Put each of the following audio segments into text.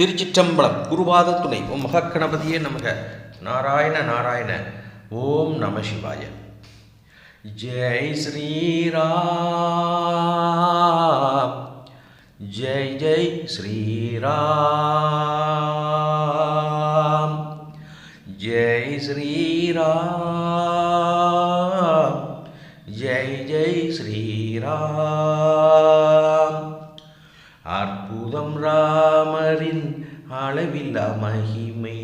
திருச்சிற்றம்பலம் குருவாத துணை ஓம் மகக்கணபதியே நமக. நாராயண நாராயண ஓம் நம சிவாய. ஜெய் ஸ்ரீராம். ஜெய் ஜெய் ஸ்ரீராம். ஜெய் ஸ்ரீராம். ஜெய் ஜெய் ஸ்ரீராம். அற்புதம் ராமரின் அளவில்லா மகிமை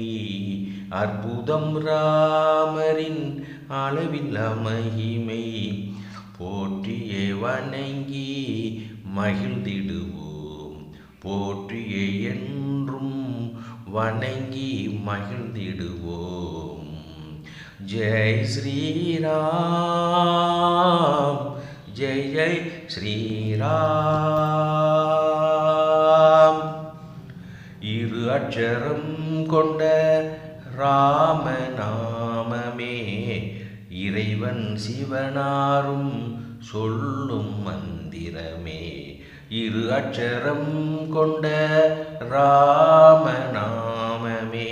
அற்புதம் ராமரின் அளவில்லா மகிமை போற்றியே வணங்கி மகிழ்ந்திடுவோம். போற்றியே என்றும் வணங்கி மகிழ்ந்திடுவோம். ஜெய் ஸ்ரீராம் ஜெய் ஜெய் ஸ்ரீராம். இரு அட்சரம் கொண்ட ராமநாமமே இறைவன் சிவனாரும் சொல்லும் மந்திரமே. இரு அட்சரம் கொண்ட ராமநாமமே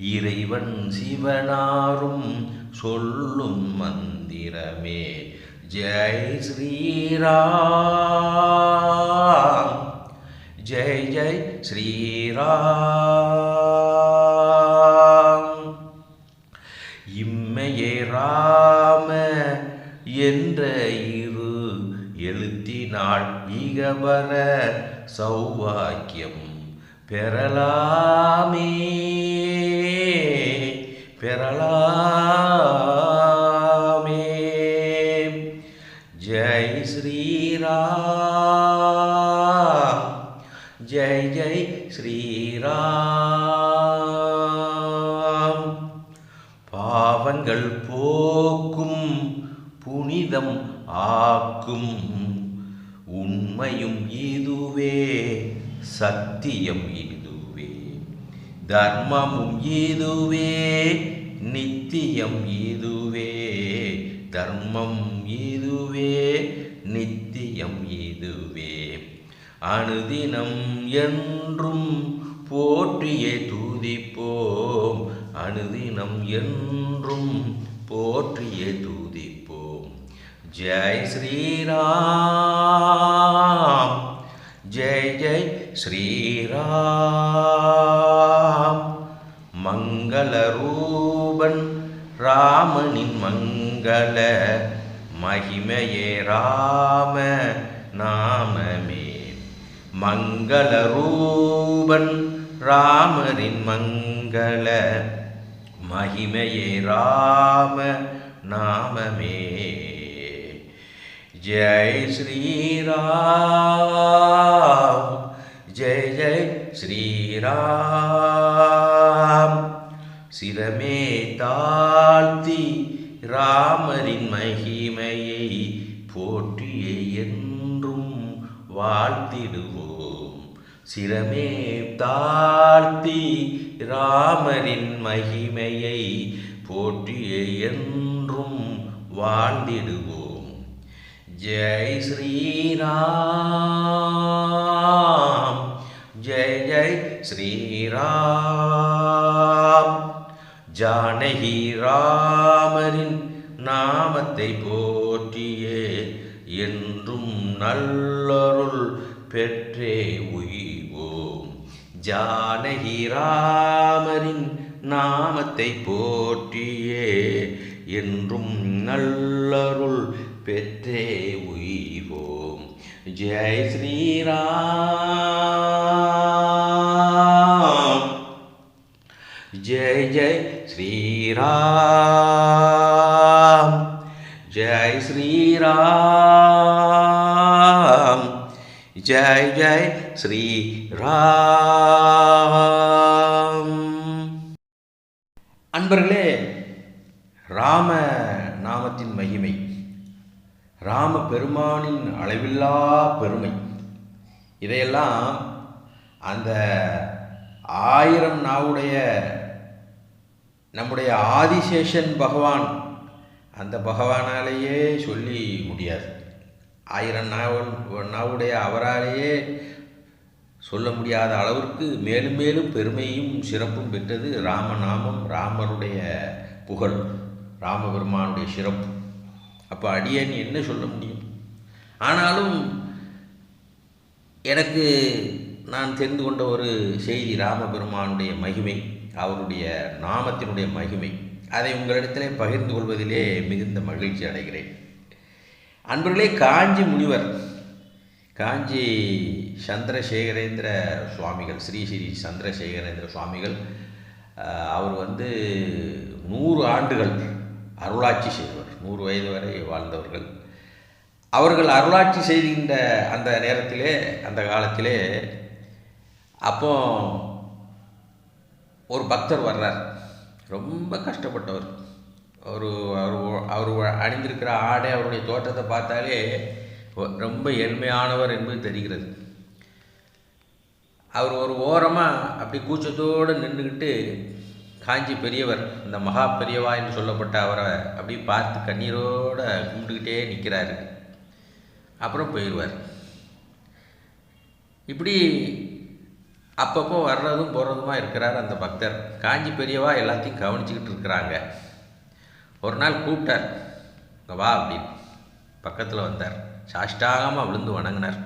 இறைவன் சிவனாரும் சொல்லும் மந்திரமே. ஜெய் ஸ்ரீராம். ஜெய் ஜெய் ஸ்ரீராம். இம்மையே ராம என்ற இரு எழுத்தினால் இகவர சௌபாக்கியம் பெறலாமே பெறலாமே. ஜெய் ஸ்ரீராம் ஜெய் ஜெய் ஸ்ரீராம் பாவங்கள் போக்கும் புனிதம் ஆக்கும். உண்மையும் இதுவே சத்தியம் இதுவே. தர்மமும் இதுவே நித்தியம் இதுவே. தர்மம் இதுவே நித்தியம் இதுவே. அனுதினம் என்றும் போற்றியே தூதிப்போம். அனுதினம் என்றும் போற்றியே தூதிப்போம். ஜெய் ஸ்ரீராம். ஜெய் ஜெய் ஸ்ரீராம். மங்களரூபன் ராமனின் மங்கள. மகிமையே ராம நாமமே. மங்களரூபன் ராமரின் மங்கள மகிமையே ராம நாமமே. ஜெய் ஸ்ரீராம் ஜெய் ஜெய் ஸ்ரீராம். சிரமே தாழ்த்தி ராமரின் மகிமையை போற்றியை என்றும் வாழ்த்திடுவோம். சிரமே தா ராமரின் மகிமையை போற்றியே என்றும் வாழ்ந்திடுவோம். ஜெய் ஸ்ரீராம் ஜெய் ஜெய் ஸ்ரீராம். ஜானகி ராமரின் நாமத்தை போற்றியே என்றும் நல்லருள் பெற்றே ஜானகி ராமரின் நாமத்தை போற்றியே என்றும் நல்லருள் பெற்றே உய்வோம். ஜெய் ஸ்ரீராம். ஜெய் ஜெய் ஸ்ரீராம். ஜெய் ஸ்ரீராம். ஜெய் ஜெய் ஸ்ரீ ராம் அன்பர்களே ராம நாமத்தின் மகிமை ராம பெருமானின் அளவில்லா பெருமை. இதையெல்லாம் அந்த ஆயிரம் நாவுடைய நம்முடைய ஆதிசேஷன் பகவான் அந்த பகவானாலேயே சொல்லி முடியாது. ஆயிரம் நாவல் நாவுடைய அவராலேயே சொல்ல முடியாத அளவிற்கு மேலும் மேலும் பெருமையும் சிறப்பும் பெற்றது ராமநாமம் ராமருடைய புகழ் ராமபெருமானுடைய சிறப்பு. அப்போ அடியேன் என்ன சொல்ல முடியும்? ஆனாலும் எனக்கு நான் தெரிந்து கொண்ட ஒரு செய்தி ராமபெருமானுடைய மகிமை அவருடைய நாமத்தினுடைய மகிமை. அதை உங்களிடத்திலே பகிர்ந்து கொள்வதிலே மிகுந்த மகிழ்ச்சி அடைகிறேன். அன்பர்களே காஞ்சி முனிவர் காஞ்சி சந்திரசேகரேந்திர சுவாமிகள் ஸ்ரீ ஸ்ரீ சந்திரசேகரேந்திர சுவாமிகள் அவர் வந்து நூறு ஆண்டுகள் அருளாட்சி செய்தவர். நூறு வயது வரை வாழ்ந்தவர்கள். அவர்கள் அருளாட்சி செய்கின்ற அந்த நேரத்திலே அந்த காலத்திலே அப்போ ஒரு பக்தர் வர்றார். ரொம்ப கஷ்டப்பட்டவர். ஒரு அவர் அவர் அணிந்திருக்கிற ஆடை அவருடைய தோற்றத்தை பார்த்தாலே ரொம்ப ஏழ்மையானவர் என்பது தெரிகிறது. அவர் ஒரு ஓரமாக அப்படி கூச்சத்தோடு நின்றுக்கிட்டு காஞ்சி பெரியவர் இந்த மகா பெரியவா என்று சொல்லப்பட்ட அவரை அப்படி பார்த்து கண்ணீரோட கும்பிட்டுக்கிட்டே நிற்கிறாரு அப்புறம் போயிடுவார் இப்படி அப்பப்போ வர்றதும் போகிறதுமா இருக்கிறார் அந்த பக்தர். காஞ்சி பெரியவா எல்லாத்தையும் கவனிச்சுக்கிட்டு இருக்கிறாங்க. ஒரு நாள் கூப்பிட்டார். வா அப்படின்னு. பக்கத்தில் வந்தார். சாஷ்டாகமாக விழுந்து வணங்கினார்.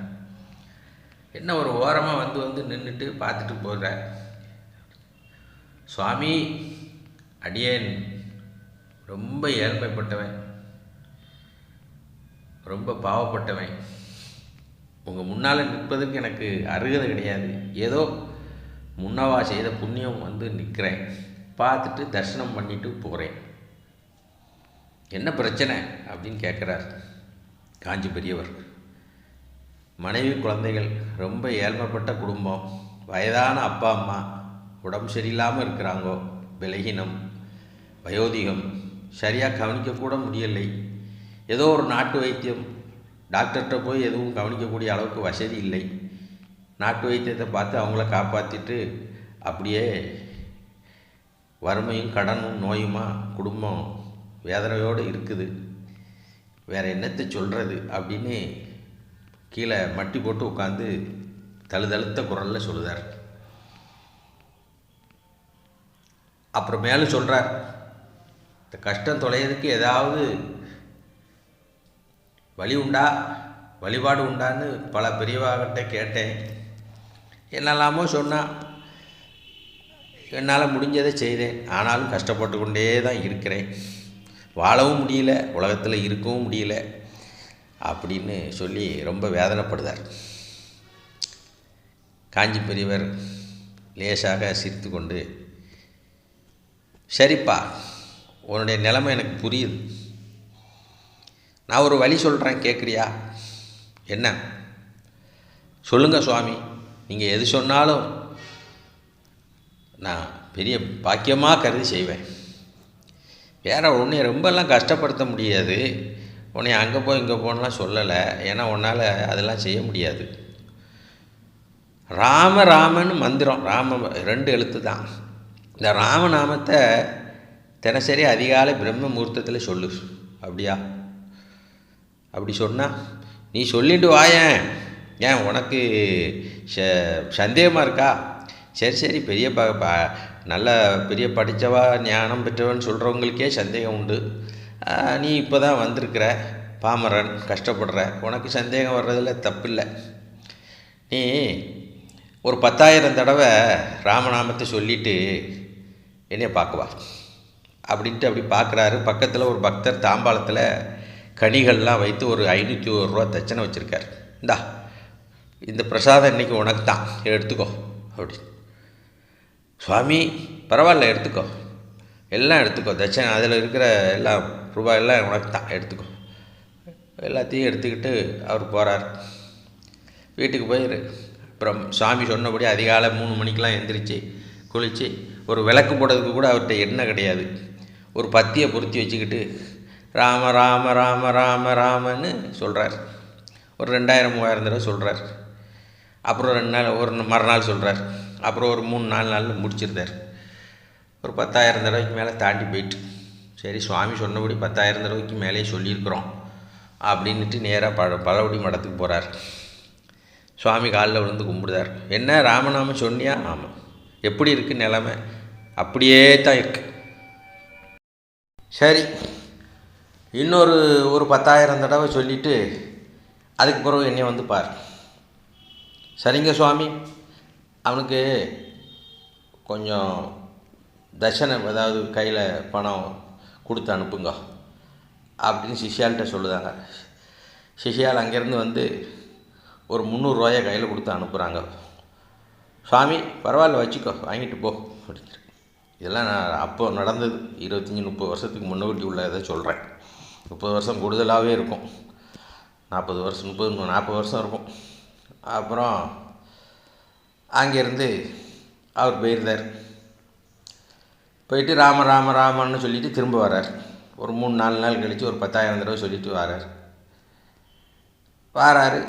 என்ன ஒரு ஓரமாக வந்து வந்து நின்றுட்டு பார்த்துட்டு போகிறார் சுவாமி அடியேன் ரொம்ப ஏழ்மைப்பட்டவன். ரொம்ப பாவப்பட்டவன். உங்கள் முன்னால் நிற்பதற்கு எனக்கு அருகதை கிடையாது. ஏதோ முன்னவா செய்த புண்ணியம் வந்து நிற்கிறேன். பார்த்துட்டு தரிசனம் பண்ணிட்டு போகிறேன் என்ன பிரச்சனை? அப்படின்னு கேட்குறாரு காஞ்சி பெரியவர். மனைவி குழந்தைகள் ரொம்ப ஏழ்மைப்பட்ட குடும்பம் வயதான அப்பா அம்மா உடம்பு சரியில்லாமல் இருக்கிறாங்கோ விலகினம் வயோதிகம் சரியாக கவனிக்கக்கூட முடியலை. ஏதோ ஒரு நாட்டு வைத்தியம் டாக்டர்கிட்ட போய் எதுவும் கவனிக்கக்கூடிய அளவுக்கு வசதி இல்லை. நாட்டு வைத்தியத்தை பார்த்து அவங்கள காப்பாற்றிட்டு அப்படியே வறுமையும் கடனும் நோயுமா குடும்பம் வேதனையோடு இருக்குது. வேறு என்னத்தை சொல்கிறது அப்படின்னு கீழே மட்டி போட்டு உட்காந்து தழுதழுத்த குரலில் சொல்லுதார். அப்புறம் மேலும் சொல்கிறார் இந்த கஷ்டம் தொலைகிறதுக்கு ஏதாவது வழி உண்டா? வழிபாடு உண்டான்னு பல பெரியவாகிட்ட கேட்டேன். என்னெல்லாமோ சொன்னான் என்னால் முடிஞ்சதை செய்தேன். ஆனாலும் கஷ்டப்பட்டு கொண்டே தான் இருக்கிறேன். வாழவும் முடியல உலகத்தில் இருக்கவும் முடியல அப்படின்னு சொல்லி ரொம்ப வேதனைப்படுதார். காஞ்சி பெரியவர் லேசாக சிரித்து கொண்டு சரிப்பா உன்னுடைய நிலைமை எனக்கு புரியுது. நான் ஒரு வழி சொல்கிறேன் கேட்குறியா என்ன? சொல்லுங்கள் சுவாமி நீங்கள் எது சொன்னாலும் நான் பெரிய பாக்கியமாக கருதி செய்வேன். வேற உன்னை ரொம்பலாம் கஷ்டப்படுத்த முடியாது? உன்னை அங்கே போய் இங்கே போகணுலாம் சொல்லலை. ஏன்னா உன்னால் அதெல்லாம் செய்ய முடியாது. ராம ராமன் மந்திரம். ராம ரெண்டு எழுத்து தான். இந்த ராமநாமத்தை தினசரி அதிகாலை பிரம்ம முகூர்த்தத்தில் சொல்லு. அப்படியா? அப்படி சொன்னால் நீ சொல்லிட்டு வாயேன் ஏன்? உனக்கு ச சந்தேகமாக இருக்கா? சரி சரி பெரிய பா நல்ல பெரிய படித்தவா ஞானம் பெற்றவன் சொல்கிறவங்களுக்கே சந்தேகம் உண்டு. நீ இப்போ தான் வந்திருக்கிற பாமரன் கஷ்டப்படுற உனக்கு சந்தேகம் வர்றதில் தப்பில்லை. நீ ஒரு பத்தாயிரம் தடவை ராமநாமத்தை சொல்லிட்டு என்னைய பார்க்கவா அப்படின்ட்டு அப்படி பார்க்குறாரு. பக்கத்தில் ஒரு பக்தர் தாம்பாளத்தில் கனிகள்லாம் வைத்து ஒரு ஐநூற்றி ஒரு ரூபா தச்சனை வச்சுருக்கார். இந்தா இந்த பிரசாதம் இன்னைக்கு உனக்கு தான் எடுத்துக்கோ அப்படி. சுவாமி பரவாயில்ல எடுத்துக்கோ. எல்லாம் எடுத்துக்கோ. தட்சணை அதில் இருக்கிற எல்லா ரூபாய் எல்லாம் உனக்கு தான் எடுத்துக்கோ. எல்லாத்தையும் எடுத்துக்கிட்டு அவர் போகிறார் வீட்டுக்கு போயிரு. அப்புறம் சாமி சொன்னபடி அதிகாலை மூணு மணிக்கெலாம் எந்திரிச்சு குளித்து ஒரு விளக்கு போடுறதுக்கு கூட அவர்கிட்ட எண்ணெய் கிடையாது. ஒரு பத்தியை பொருத்தி வச்சுக்கிட்டு ராம ராம ராம ராம ராமன்னு சொல்கிறார் ஒரு ரெண்டாயிரம் மூவாயிரம் தடவை சொல்கிறார் அப்புறம் ரெண்டு நாள் ஒரு மறுநாள் சொல்கிறார் அப்புறம் ஒரு மூணு நாலு நாளில் முடிச்சிருந்தார். ஒரு பத்தாயிரம் தடவைக்கு மேலே தாண்டி போயிட்டு சரி சுவாமி சொன்னபடி பத்தாயிரம் தடவைக்கு மேலே சொல்லியிருக்கிறோம் அப்படின்ட்டு நேராக பழ பழவடி மடத்துக்கு போகிறார் சுவாமி காலில் விழுந்து கும்பிடுதார். என்ன ராமநாமம் சொன்னியா? ஆமாம் எப்படி இருக்குது நிலமை? அப்படியே தான் இருக்கு. சரி இன்னொரு ஒரு பத்தாயிரம் தடவை சொல்லிவிட்டு அதுக்கு பிறகு என்னை வந்து பார். சரிங்க சுவாமி. அவனுக்கு கொஞ்சம் தட்சணை அதாவது கையில் பணம் கொடுத்து அனுப்புங்க அப்படின்னு சிஷியால்கிட்ட சொல்லுதாங்க. சிஷியால் அங்கேருந்து வந்து ஒரு முந்நூறுரூவாயை கையில் கொடுத்து அனுப்புகிறாங்க சுவாமி பரவாயில்ல வச்சுக்கோ வாங்கிட்டு போ அப்படிங்கிற இதெல்லாம் நான் அப்போ நடந்தது. இருபத்தஞ்சி முப்பது வருஷத்துக்கு முன்னோட்டி உள்ள இதை சொல்கிறேன் முப்பது வருஷம் கூடுதலாகவே இருக்கும். நாற்பது வருஷம் முப்பது நாற்பது வருஷம் இருக்கும். அப்புறம் அங்கேருந்து அவர் போயிருந்தார். போயிட்டு ராம ராம ராமன்னு சொல்லிட்டு திரும்ப வரார் ஒரு மூணு நாலு நாள் கழித்து ஒரு பத்தாயிரம் தடவை சொல்லிட்டு வரார் வாராரு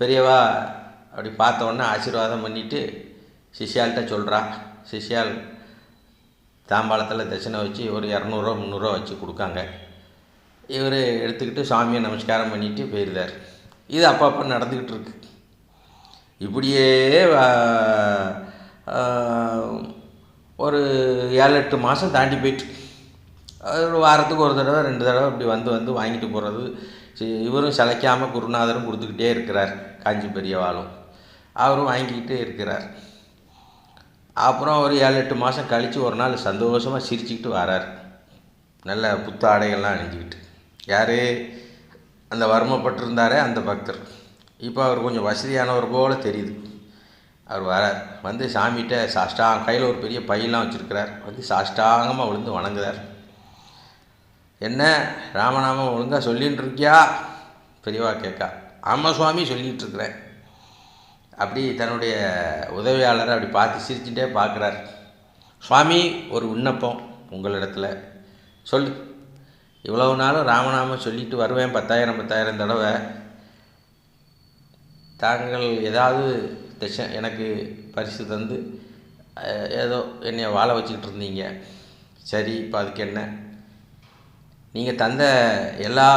பெரியவா அப்படி பார்த்தோன்னே ஆசீர்வாதம் பண்ணிவிட்டு சிஷ்யால்கிட்ட சொல்கிறா சிஷ்யால் தாம்பாளத்தில் தட்சணை வச்சு ஒரு இரநூறுவா முந்நூறுரூவா வச்சு கொடுக்காங்க. இவர் எடுத்துக்கிட்டு சாமியை நமஸ்காரம் பண்ணிவிட்டு போயிருந்தார். இது அப்பப்போ நடந்துக்கிட்டு இருக்கு. இப்படியே ஒரு ஏழு எட்டு மாதம் தாண்டி போயிட்டு. ஒரு வாரத்துக்கு ஒரு தடவை ரெண்டு தடவை இப்படி வந்து வந்து வாங்கிட்டு போகிறது இவரும் சிலைக்காமல் குருநாதரும் கொடுத்துக்கிட்டே இருக்கிறார் காஞ்சி பெரியவாளும். அவரும் வாங்கிக்கிட்டே இருக்கிறார். அப்புறம் ஒரு ஏழு எட்டு மாதம் கழித்து ஒரு நாள் சந்தோஷமாக சிரிச்சுக்கிட்டு வரார். நல்ல புத்த ஆடைகள்லாம் அணிஞ்சிக்கிட்டு. யார்? அந்த வர்மப்பட்டிருந்தாரே அந்த பக்தர். இப்போ அவர் கொஞ்சம் வசதியானவர் போல் தெரியுது. அவர் வரார் வந்து சாமிகிட்ட சாஷ்டா கையில் ஒரு பெரிய பையெல்லாம் வச்சுருக்கிறார். வந்து சாஷ்டாங்கமாக விழுந்து வணங்குறார். என்ன? ராமநாமம் ஒழுங்காக சொல்லின்னு இருக்கியா பெரியவா கேட்கா. ஆமாம் சுவாமி சொல்லிகிட்டு இருக்கிறேன் அப்படி தன்னுடைய உதவியாளரை அப்படி பார்த்து சிரிச்சுட்டே பார்க்குறார். சுவாமி ஒரு விண்ணப்பம் உங்களிடத்தில். சொல்லு. இவ்வளவு நாளும் ராமநாமம் சொல்லிட்டு வருவேன் பத்தாயிரம் பத்தாயிரம் தடவை. தாங்கள் ஏதாவது தட்ச எனக்கு பரிசு தந்து ஏதோ என்னை வாழ வச்சுக்கிட்டு இருந்தீங்க. சரி இப்போ அதுக்கு என்ன? நீங்கள் தந்த எல்லா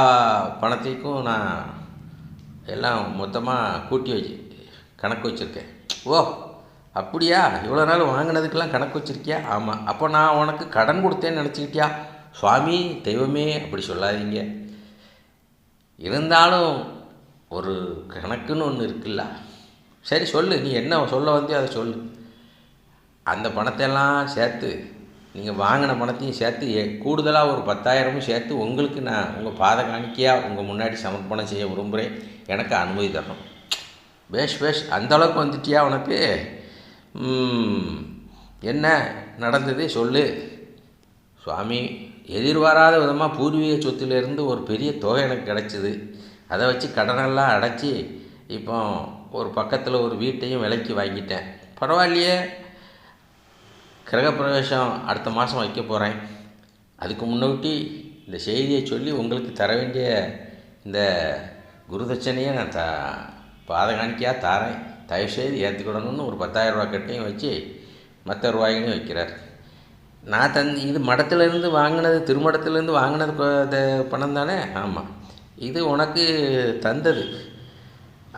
பணத்தைக்கும் நான் எல்லாம் மொத்தமாக கூட்டி வச்சு கணக்கு வச்சுருக்கேன். ஓ அப்படியா? இவ்வளோ நாள் வாங்கினதுக்கெல்லாம் கணக்கு வச்சுருக்கியா? ஆமாம் அப்போ நான் உனக்கு கடன் கொடுத்தேன்னு நினச்சிக்கிட்டியா? சுவாமி தெய்வமே அப்படி சொல்லாதீங்க. இருந்தாலும் ஒரு கணக்குன்னு ஒன்று இருக்குல்ல. சரி சொல்லு. நீ என்ன சொல்ல வந்தியோ அதை சொல்லு. அந்த பணத்தையெல்லாம் சேர்த்து நீங்கள் வாங்கின பணத்தையும் சேர்த்து கூடுதலாக ஒரு பத்தாயிரமும் சேர்த்து உங்களுக்கு நான் உங்கள் பாத காணிக்கையாக உங்கள் முன்னாடி சமர்ப்பணம் செய்ய விரும்புகிறேன் எனக்கு அனுமதி தரணும். பேஷ் பேஷ் அந்த அளவுக்கு வந்துட்டியா உனக்கு? என்ன நடந்தது சொல்லு. சுவாமி எதிர்பாராத விதமாக பூர்வீக சொத்திலிருந்து ஒரு பெரிய தொகை எனக்கு கிடச்சிது. அதை வச்சு கடனெல்லாம் அடைச்சி இப்போ ஒரு பக்கத்தில் ஒரு வீட்டையும் விலைக்கு வாங்கிட்டேன். பரவாயில்லையே. கிரகப்பிரவேசம் அடுத்த மாதம் வைக்க போகிறேன் அதுக்கு முன்னூட்டி இந்த செய்தியை சொல்லி உங்களுக்கு தர வேண்டிய இந்த குருதட்சணையை நான் த பாதகாணிக்கையாக தாரேன். தயவுசெய்து ஏற்றுக்கிடணும்னு ஒரு பத்தாயிரம் ரூபா கட்டையும் வச்சு மற்ற ரூபாய்களையும் வைக்கிறார். நான் தந் இது மடத்துலேருந்து வாங்கினது திருமடத்துலேருந்து வாங்கினது பணம் தானே? ஆமாம் இது உனக்கு தந்தது.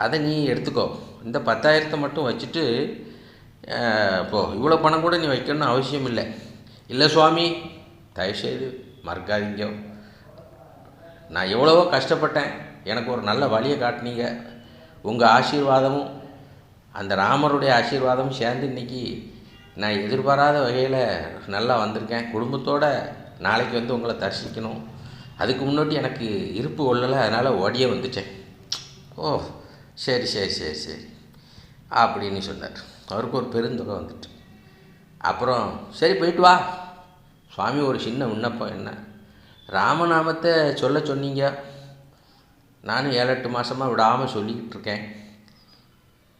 அதை நீ எடுத்துக்கோ. இந்த பத்தாயிரத்தை மட்டும் வச்சுட்டு இப்போ இவ்வளோ பணம் கூட நீ வைக்கணும்னு அவசியம் இல்லை. இல்லை சுவாமி தயவுசெய்து மறக்காதீங்க. நான் எவ்வளவோ கஷ்டப்பட்டேன். எனக்கு ஒரு நல்ல வழியை காட்டினீங்க. உங்கள் ஆசீர்வாதமும் அந்த ராமருடைய ஆசீர்வாதமும் சேர்ந்து இன்றைக்கி நான் எதிர்பாராத வகையில் நல்லா வந்திருக்கேன். குடும்பத்தோடு நாளைக்கு வந்து உங்களை தரிசிக்கணும். அதுக்கு முன்னாடி எனக்கு இருப்பு கொள்ளலை அதனால் ஓடியே வந்துட்டேன். ஓ சரி சரி சரி சரி. அப்படின்னு சொன்னார். அவருக்கு ஒரு பெருந்தொகை வந்துட்டு. அப்புறம் சரி போயிட்டு வா. சுவாமி ஒரு சின்ன விண்ணப்பம் என்ன? ராமநாமத்தை சொல்ல சொன்னீங்க. நானும் ஏழு எட்டு மாதமாக விடாமல் சொல்லிக்கிட்டு இருக்கேன்.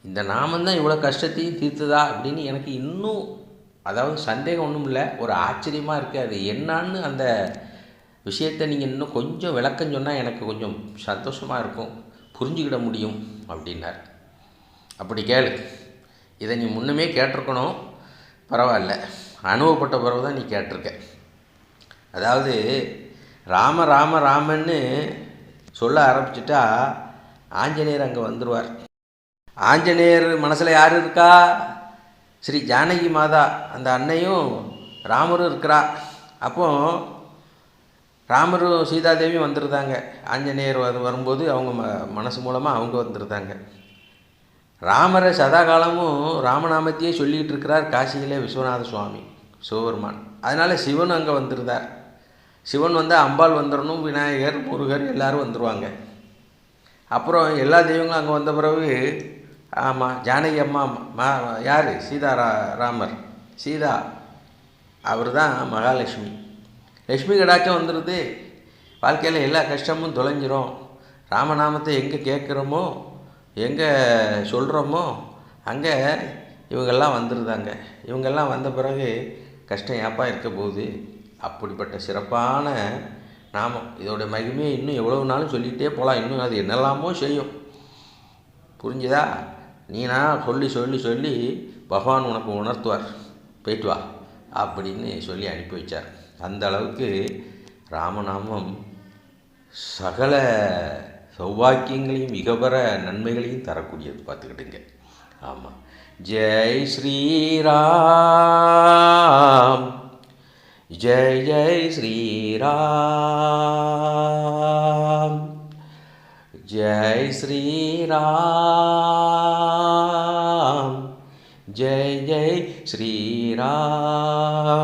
இந்த நாமந்தான் இவ்வளோ கஷ்டத்தையும் தீர்த்துதா அப்படின்னு எனக்கு இன்னும் அதாவது சந்தேகம் ஒன்றும் இல்லை ஒரு ஆச்சரியமாக இருக்குது அது என்னான்னு அந்த விஷயத்தை நீங்கள் இன்னும் கொஞ்சம் விளக்கம் சொன்னால் எனக்கு கொஞ்சம் சந்தோஷமாக இருக்கும். புரிஞ்சுக்கிட முடியும் அப்படின்னார். அப்படி கேளு. இதை நீ முன்னமே கேட்டிருக்கணும். பரவாயில்ல. அனுபவப்பட்ட பிறகு தான் நீ கேட்டிருக்க. அதாவது ராம ராம ராமன்னு சொல்ல ஆரம்பிச்சிட்டா ஆஞ்சநேயர் அங்கே வந்துடுவார் ஆஞ்சநேயர் மனசில் யார் இருக்கா? ஸ்ரீ ஜானகி மாதா. அந்த அன்னையும் ராமரும் இருக்கிறா. அப்போது ராமரும் சீதாதேவியும் வந்திருந்தாங்க. ஆஞ்சநேயர் அது வரும்போது அவங்க ம மனசு மூலமாக அவங்க வந்திருந்தாங்க. ராமரை சதா காலமும் ராமநாமத்தையே சொல்லிக்கிட்டு இருக்கிறார் காசியிலே விஸ்வநாத சுவாமி சிவபெருமான். அதனால் சிவன் அங்கே வந்திருந்தார். சிவன் வந்தால் அம்பாள் வந்துடணும் விநாயகர் முருகர் எல்லாரும் வந்துடுவாங்க அப்புறம் எல்லா தெய்வங்களும் அங்கே வந்த பிறகு ஆமாம் ஜானகி அம்மா மா யார்? சீதா ரா ராமர். சீதா அவர் தான் மகாலட்சுமி. லக்ஷ்மி கடாட்சம் வந்துடுது வாழ்க்கையில் எல்லா கஷ்டமும் தொலைஞ்சிரும். ராமநாமத்தை எங்கே கேட்குறோமோ எங்கே சொல்கிறோமோ அங்கே இவங்கெல்லாம் வந்துருந்தாங்க இவங்கெல்லாம் வந்த பிறகு கஷ்டம் ஏப்பா இருக்க போகுது? அப்படிப்பட்ட சிறப்பான நாமம். இதோடைய மகிமையை இன்னும் எவ்வளவு நாளும் சொல்லிகிட்டே போகலாம். இன்னும் அது என்னெல்லாமோ செய்யும். புரிஞ்சுதா? நீனா சொல்லி சொல்லி சொல்லி பகவான் உனக்கு உணர்த்துவார். போயிட்டு வா அப்படின்னு சொல்லி அனுப்பி வச்சார். அந்த அளவுக்கு ராமநாமம் சகல சௌபாக்கியங்களையும் மிகப்பெற நன்மைகளையும் தரக்கூடியது பார்த்துக்கிட்டுங்க. ஆமாம் ஜெய் ஸ்ரீராம். ஜெய் ஜெய் ஸ்ரீராம். ஜெய் ஸ்ரீராம். ஜெய் ஜெய் ஸ்ரீராம்.